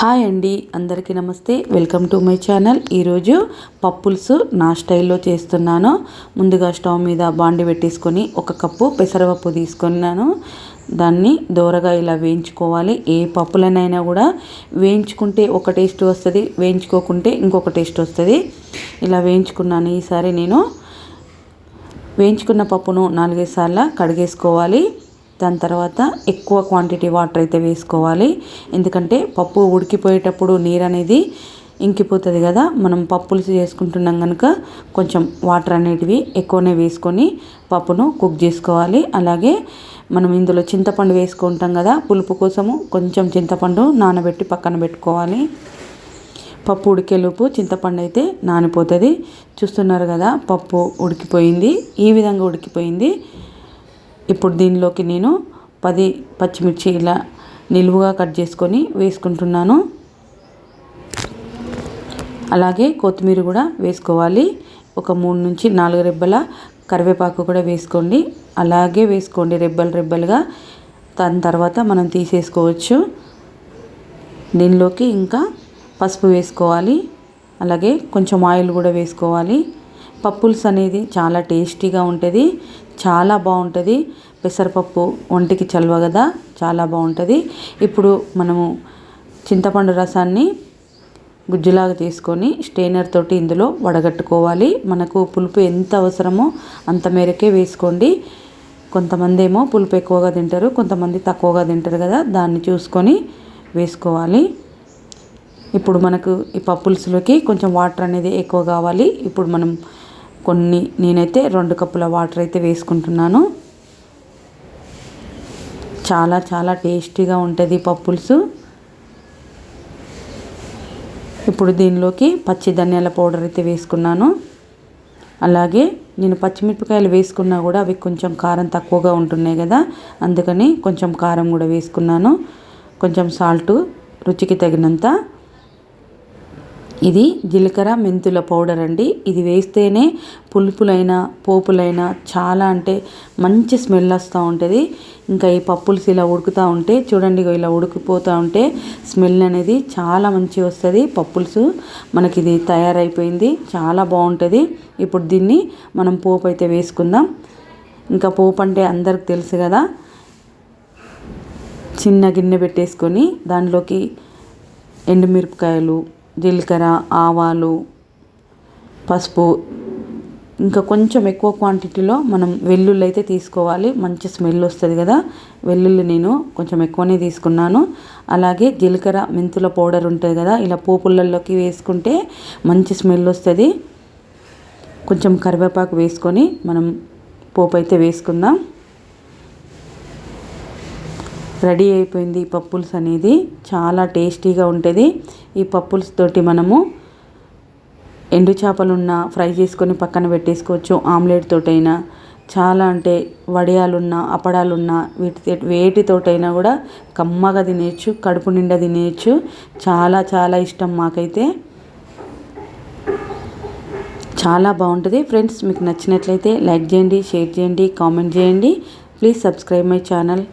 Hi అండి అందరికీ నమస్తే. Welcome to my channel. ఈరోజు పప్పుల్స్ నా స్టైల్లో చేస్తున్నాను. ముందుగా స్టవ్ మీద బాండి పెట్టేసుకొని ఒక కప్పు పెసరపప్పు తీసుకున్నాను. దాన్ని దోరగా ఇలా వేయించుకోవాలి. ఏ పప్పులనైనా కూడా వేయించుకుంటే ఒక టేస్ట్ వస్తుంది వేయించుకోకుంటే ఇంకొక టేస్ట్ వస్తుంది. ఇలా వేయించుకున్నాను. ఈసారి నేను వేయించుకున్న పప్పును నాలుగైదు సార్లు కడిగేసుకోవాలి. దాని తర్వాత ఎక్కువ క్వాంటిటీ వాటర్ అయితే వేసుకోవాలి. ఎందుకంటే పప్పు ఉడికిపోయేటప్పుడు నీరు అనేది ఇంకిపోతుంది కదా. మనం పప్పులు చేసుకుంటున్నాం కనుక కొంచెం వాటర్ అనేటివి ఎక్కువనే వేసుకొని పప్పును కుక్ చేసుకోవాలి. అలాగే మనం ఇందులో చింతపండు వేసుకుంటాం కదా. పులుపు కోసము కొంచెం చింతపండు నానబెట్టి పక్కన పెట్టుకోవాలి. పప్పు ఉడికేలోపు చింతపండు అయితే నానిపోతుంది. చూస్తున్నారు కదా పప్పు ఉడికిపోయింది. ఈ విధంగా ఉడికిపోయింది. ఇప్పుడు దీనిలోకి నేను పది పచ్చిమిర్చి ఇలా నిలువుగా కట్ చేసుకొని వేసుకుంటున్నాను. అలాగే కొత్తిమీర కూడా వేసుకోవాలి. ఒక మూడు నుంచి నాలుగు రెబ్బల కరివేపాకు కూడా వేసుకోండి. అలాగే వేసుకోండి రెబ్బలు రెబ్బలుగా. దాని తర్వాత మనం తీసేసుకోవచ్చు. దీనిలోకి ఇంకా పసుపు వేసుకోవాలి. అలాగే కొంచెం ఆయిల్ కూడా వేసుకోవాలి. పప్పుల్స్ అనేది చాలా టేస్టీగా ఉంటుంది చాలా బాగుంటుంది. పెసరపప్పు ఒంటికి చల్వ కదా చాలా బాగుంటుంది. ఇప్పుడు మనము చింతపండు రసాన్ని గుజ్జులాగా తీసుకొని స్టెయినర్ తోటి ఇందులో వడగట్టుకోవాలి. మనకు పులుపు ఎంత అవసరమో అంత మేరకే వేసుకోండి. కొంతమంది ఏమో పులుపు ఎక్కువగా తింటారు కొంతమంది తక్కువగా తింటారు కదా దాన్ని చూసుకొని వేసుకోవాలి. ఇప్పుడు మనకు ఈ పప్పుల్స్లోకి కొంచెం వాటర్ అనేది ఎక్కువ కావాలి. ఇప్పుడు మనం కొన్ని నేనైతే రెండు కప్పుల వాటర్ అయితే వేసుకుంటున్నాను. చాలా చాలా టేస్టీగా ఉంటుంది పప్పులుసు. ఇప్పుడు దీనిలోకి పచ్చి ధనియాల పౌడర్ అయితే వేసుకున్నాను. అలాగే నేను పచ్చిమిరపకాయలు వేసుకున్నా కూడా అవి కొంచెం కారం తక్కువగా ఉంటున్నాయి కదా అందుకని కొంచెం కారం కూడా వేసుకున్నాను. కొంచెం సాల్టు రుచికి తగినంత ఇది జీలకర్ర మెంతుల పౌడర్ అండి. ఇది వేస్తేనే పులుపులైనా పోపులైనా చాలా అంటే మంచి స్మెల్ వస్తూ ఉంటుంది. ఇంకా ఈ పప్పులు ఇలా ఉడుకుతూ ఉంటే చూడండి ఇలా ఉడికిపోతూ ఉంటే స్మెల్ అనేది చాలా మంచి వస్తుంది. పప్పులుసు మనకి ఇది తయారైపోయింది చాలా బాగుంటుంది. ఇప్పుడు దీన్ని మనం పోపు అయితే వేసుకుందాం. ఇంకా పోపు అంటే అందరికి తెలుసు కదా. చిన్న గిన్నె పెట్టేసుకొని దానిలోకి ఎండుమిరపకాయలు జీలకర్ర ఆవాలు పసుపు ఇంకా కొంచెం ఎక్కువ క్వాంటిటీలో మనం వెల్లుల్లి అయితే తీసుకోవాలి. మంచి స్మెల్ వస్తుంది కదా. వెల్లుల్లి నేను కొంచెం ఎక్కువనే తీసుకున్నాను. అలాగే జీలకర్ర మెంతుల పౌడర్ ఉంటుంది కదా. ఇలా పోపులలోకి వేసుకుంటే మంచి స్మెల్ వస్తుంది. కొంచెం కరివేపాకు వేసుకొని మనం పోపు అయితే వేసుకుందాం. రెడీ అయిపోయింది ఈ పప్పుల్స్ అనేది. చాలా టేస్టీగా ఉంటుంది. ఈ పప్పుల్స్ తోటి మనము ఎండు చేపలున్న ఫ్రై చేసుకొని పక్కన పెట్టేసుకోవచ్చు. ఆమ్లెట్ తోటైనా చాలా అంటే వడియాలున్నా అప్పడాలున్నా వీటి వేటితోటైనా కూడా కమ్మగా తినేయచ్చు కడుపు నిండా తినేయచ్చు. చాలా చాలా ఇష్టం మాకైతే. చాలా బాగుంటుంది. ఫ్రెండ్స్ మీకు నచ్చినట్లయితే లైక్ చేయండి షేర్ చేయండి కామెంట్ చేయండి. Please subscribe my channel.